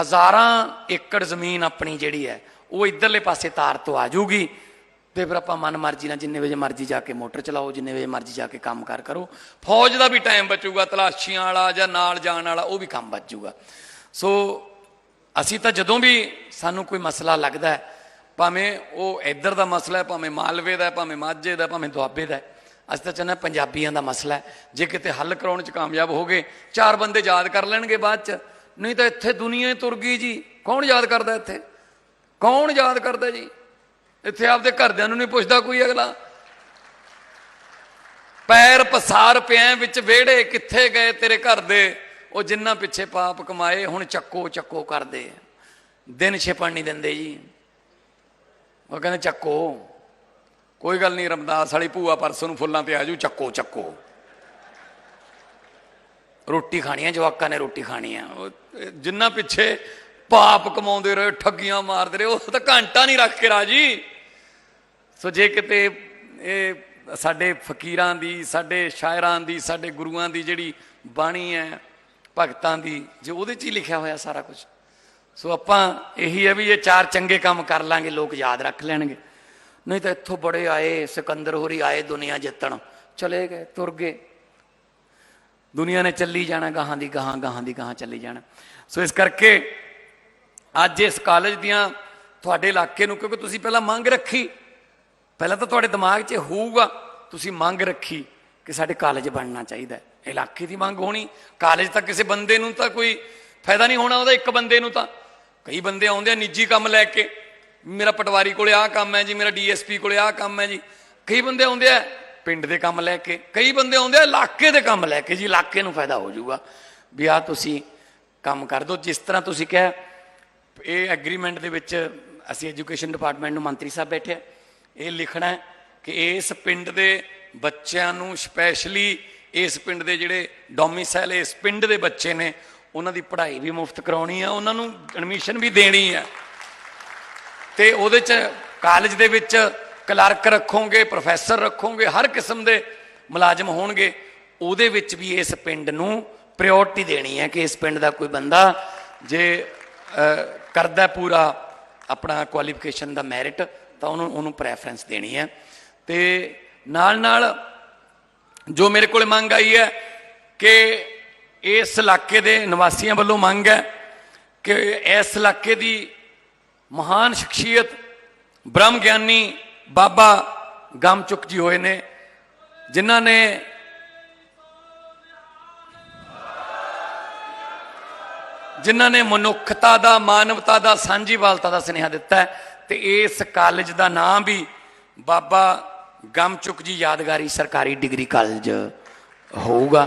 ਹਜ਼ਾਰਾਂ ਏਕੜ ਜ਼ਮੀਨ ਆਪਣੀ ਜਿਹੜੀ ਹੈ, ਉਹ ਇਧਰਲੇ ਪਾਸੇ ਤਾਰ ਤੋਂ ਆ ਜਾਊਗੀ। ਤੇ ਫਿਰ ਆਪਾਂ ਮਨ ਮਰਜ਼ੀ ਨਾਲ ਜਿੰਨੇ ਵਜੇ ਮਰਜ਼ੀ ਜਾ ਕੇ ਮੋਟਰ ਚਲਾਓ, ਜਿੰਨੇ ਵਜੇ ਮਰਜ਼ੀ ਜਾ ਕੇ ਕੰਮ ਕਾਰ ਕਰੋ। ਫੌਜ ਦਾ ਵੀ ਟਾਈਮ ਬਚੂਗਾ, ਤਲਾਸ਼ੀਆਂ ਵਾਲਾ ਜਾਂ ਨਾਲ ਜਾਣ ਵਾਲਾ, ਉਹ ਵੀ ਕੰਮ ਬਚ ਜਾਊਗਾ ਸੋ ਅਸੀਂ ਤਾਂ ਜਦੋਂ ਵੀ ਸਾਨੂੰ ਕੋਈ ਮਸਲਾ ਲੱਗਦਾ ਹੈ, ਭਾਵੇਂ ਉਹ ਇੱਧਰ ਦਾ ਮਸਲਾ ਹੈ, ਭਾਵੇਂ ਮਾਲਵੇ ਦਾ ਹੈ, ਭਾਵੇਂ ਮਾਝੇ ਦਾ ਭਾਵੇਂ ਦੁਆਬੇ ਦਾ ਅਸੀਂ ਤਾਂ ਚਾਹੁੰਦੇ ਹਾਂ ਪੰਜਾਬੀਆਂ ਦਾ ਮਸਲਾ ਹੈ। ਜੇ ਕਿਤੇ ਹੱਲ ਕਰਾਉਣ ਚ ਕਾਮਯਾਬ ਹੋ ਗਏ ਚਾਰ ਬੰਦੇ ਯਾਦ ਕਰ ਲੈਣਗੇ ਬਾਅਦ ਚ। ਨਹੀਂ ਤਾਂ ਇੱਥੇ ਦੁਨੀਆ ਹੀ ਤੁਰ ਗਈ ਜੀ। ਕੌਣ ਯਾਦ ਕਰਦਾ ਇੱਥੇ? ਕੌਣ ਯਾਦ ਕਰਦਾ ਜੀ? ਇੱਥੇ ਆਪਦੇ ਘਰਦਿਆਂ ਨੂੰ ਨਹੀਂ ਪੁੱਛਦਾ ਕੋਈ ਅਗਲਾ। ਪੈਰ ਪਸਾਰ ਪਿਆ ਵਿੱਚ ਵਿਹੜੇ ਕਿੱਥੇ ਗਏ ਤੇਰੇ ਘਰ ਦੇ? ਉਹ ਜਿੰਨਾ ਪਿੱਛੇ ਪਾਪ ਕਮਾਏ, ਹੁਣ ਚੱਕੋ ਚੱਕੋ ਕਰਦੇ ਦਿਨ ਛਿਪਣ ਨਹੀਂ ਦਿੰਦੇ ਜੀ। ਉਹ ਕਹਿੰਦੇ, ਚੱਕੋ। ਕੋਈ ਗੱਲ ਨਹੀਂ, ਰਮਦਾਸ ਵਾਲੀ ਭੂਆ ਪਰਸੋਂ ਨੂੰ ਫੁੱਲਾਂ ਤੇ ਆਜੂ ਚੱਕੋ ਚੱਕੋ। ਰੋਟੀ ਖਾਣੀ ਹੈ, ਜਵਾਕਾਂ ਨੇ ਰੋਟੀ ਖਾਣੀ ਹੈ। ਉਹ ਜਿੰਨਾ ਪਿੱਛੇ ਪਾਪ ਕਮਾਉਂਦੇ ਰਹੇ, ਠੱਗੀਆਂ ਮਾਰਦੇ ਰਹੇ, ਉਹ ਤਾਂ ਘੰਟਾ ਨਹੀਂ ਰੱਖ ਕੇ ਰਾਜੀ। ਸੋ ਜੇ ਕਿਤੇ ਇਹ ਸਾਡੇ ਫਕੀਰਾਂ ਦੀ, ਸਾਡੇ ਸ਼ਾਇਰਾਂ ਦੀ, ਸਾਡੇ ਗੁਰੂਆਂ ਦੀ ਜਿਹੜੀ ਬਾਣੀ ਹੈ, ਭਗਤਾਂ ਦੀ, ਜੇ ਉਹਦੇ 'ਚ ਹੀ ਲਿਖਿਆ ਹੋਇਆ ਸਾਰਾ ਕੁਝ ਸੋ ਆਪਾਂ ਇਹੀ ਹੈ ਵੀ ਇਹ ਚਾਰ ਚੰਗੇ ਕੰਮ ਕਰ ਲਾਂਗੇ, ਲੋਕ ਯਾਦ ਰੱਖ ਲੈਣਗੇ। ਨਹੀਂ ਤਾਂ ਇੱਥੋਂ ਬੜੇ ਆਏ, ਸਿਕੰਦਰ ਹੋਰੀ ਆਏ ਦੁਨੀਆ ਜਿੱਤਣ। ਚਲੇ ਗਏ, ਤੁਰ ਗਏ। ਦੁਨੀਆ ਨੇ ਚੱਲੀ ਜਾਣਾ, ਗਾਹਾਂ ਦੀ ਗਾਹਾਂ ਗਾਹਾਂ ਦੀ ਗਾਹਾਂ ਚੱਲੀ ਜਾਣਾ। ਸੋ ਇਸ ਕਰਕੇ ਅੱਜ ਇਸ ਕਾਲਜ ਦੀਆਂ ਤੁਹਾਡੇ ਇਲਾਕੇ ਨੂੰ, ਕਿਉਂਕਿ ਤੁਸੀਂ ਪਹਿਲਾਂ ਮੰਗ ਰੱਖੀ, ਪਹਿਲਾਂ ਤਾਂ ਤੁਹਾਡੇ ਦਿਮਾਗ 'ਚ ਹੋਊਗਾ, ਤੁਸੀਂ ਮੰਗ ਰੱਖੀ ਕਿ ਸਾਡੇ ਕਾਲਜ ਬਣਨਾ ਚਾਹੀਦਾ ਇਲਾਕੇ ਦੀ ਮੰਗ ਹੋਣੀ, ਕਾਲਜ ਤਾਂ ਕਿਸੇ ਬੰਦੇ ਨੂੰ ਤਾਂ ਕੋਈ ਫਾਇਦਾ ਨਹੀਂ ਹੋਣਾ, ਉਹਦਾ ਇੱਕ ਬੰਦੇ ਨੂੰ ਤਾਂ। ਕਈ ਬੰਦੇ ਆਉਂਦੇ ਆ ਨਿੱਜੀ ਕੰਮ ਲੈ ਕੇ, ਮੇਰਾ ਪਟਵਾਰੀ ਕੋਲੇ ਆਹ ਕੰਮ ਹੈ ਜੀ, ਮੇਰਾ ਡੀਐਸਪੀ ਕੋਲੇ ਆਹ ਕੰਮ ਹੈ ਜੀ। ਕਈ ਬੰਦੇ ਆਉਂਦੇ ਆ ਪਿੰਡ ਦੇ ਕੰਮ ਲੈ ਕੇ, ਕਈ ਬੰਦੇ ਆਉਂਦੇ ਆ ਇਲਾਕੇ ਦੇ ਕੰਮ ਲੈ ਕੇ ਜੀ, ਇਲਾਕੇ ਨੂੰ ਫਾਇਦਾ ਹੋ ਜਾਊਗਾ। ਵੀ ਆ ਤੁਸੀਂ ਕੰਮ ਕਰ ਦਿਓ ਜਿਸ ਤਰ੍ਹਾਂ ਤੁਸੀਂ ਕਿਹਾ, ਇਹ ਐਗਰੀਮੈਂਟ ਦੇ ਵਿੱਚ ਅਸੀਂ ਐਜੂਕੇਸ਼ਨ ਡਿਪਾਰਟਮੈਂਟ ਨੂੰ ਮੰਤਰੀ ਸਾਹਿਬ ਬੈਠੇ ਇਹ ਲਿਖਣਾ ਹੈ ਕਿ ਇਸ ਪਿੰਡ ਦੇ ਬੱਚਿਆਂ ਨੂੰ ਸਪੈਸ਼ਲੀ ਇਸ ਪਿੰਡ ਦੇ ਜਿਹੜੇ ਡੋਮਿਸਾਈਲ ਇਸ ਪਿੰਡ ਦੇ ਬੱਚੇ ਨੇ, ਉਹਨਾਂ ਦੀ ਪੜ੍ਹਾਈ ਵੀ ਮੁਫਤ ਕਰਾਉਣੀ ਆ, ਉਹਨਾਂ ਨੂੰ ਐਡਮਿਸ਼ਨ ਵੀ ਦੇਣੀ ਆ। ਤੇ ਉਹਦੇ ਚ ਕਾਲਜ ਦੇ ਵਿੱਚ ਕਲਰਕ ਰੱਖੋਗੇ, ਪ੍ਰੋਫੈਸਰ ਰੱਖੋਗੇ, ਹਰ ਕਿਸਮ ਦੇ ਮੁਲਾਜ਼ਮ ਹੋਣਗੇ, ਉਹਦੇ ਵਿੱਚ ਵੀ ਇਸ ਪਿੰਡ ਨੂੰ ਪ੍ਰਾਇੋਰਟੀ ਦੇਣੀ ਹੈ ਕਿ ਇਸ ਪਿੰਡ ਦਾ ਕੋਈ ਬੰਦਾ ਜੇ ਕਰਦਾ ਪੂਰਾ ਆਪਣਾ ਕੁਆਲੀਫਿਕੇਸ਼ਨ ਦਾ ਮੈਰਿਟ ਤਾਂ ਉਹਨੂੰ ਉਹਨੂੰ ਪ੍ਰੈਫਰੈਂਸ ਦੇਣੀ ਹੈ। ਤੇ ਨਾਲ ਨਾਲ ਜੋ ਮੇਰੇ ਕੋਲ ਮੰਗ ਆਈ ਹੈ ਕਿ ਇਸ ਇਲਾਕੇ ਦੇ ਨਿਵਾਸੀਆਂ ਵੱਲੋਂ ਮੰਗ ਹੈ ਕਿ ਇਸ ਇਲਾਕੇ ਦੀ ਮਹਾਨ ਸ਼ਖਸੀਅਤ ਬ੍ਰਹਮ ਗਿਆਨੀ ਬਾਬਾ ਗਮਚੁਕ ਜੀ ਹੋਏ ਨੇ, ਜਿਨ੍ਹਾਂ ਨੇ ਜਿਨ੍ਹਾਂ ਨੇ ਮਨੁੱਖਤਾ ਦਾ, ਮਾਨਵਤਾ ਦਾ, ਸਾਂਝੀਵਾਲਤਾ ਦਾ ਸੁਨੇਹਾ ਦਿੱਤਾ ਹੈ ਤੇ ਇਸ ਕਾਲਜ ਦਾ ਨਾਮ ਵੀ ਬਾਬਾ ਗਮਚੁਕ ਜੀ ਯਾਦਗਾਰੀ ਸਰਕਾਰੀ ਡਿਗਰੀ ਕਾਲਜ ਹੋਊਗਾ।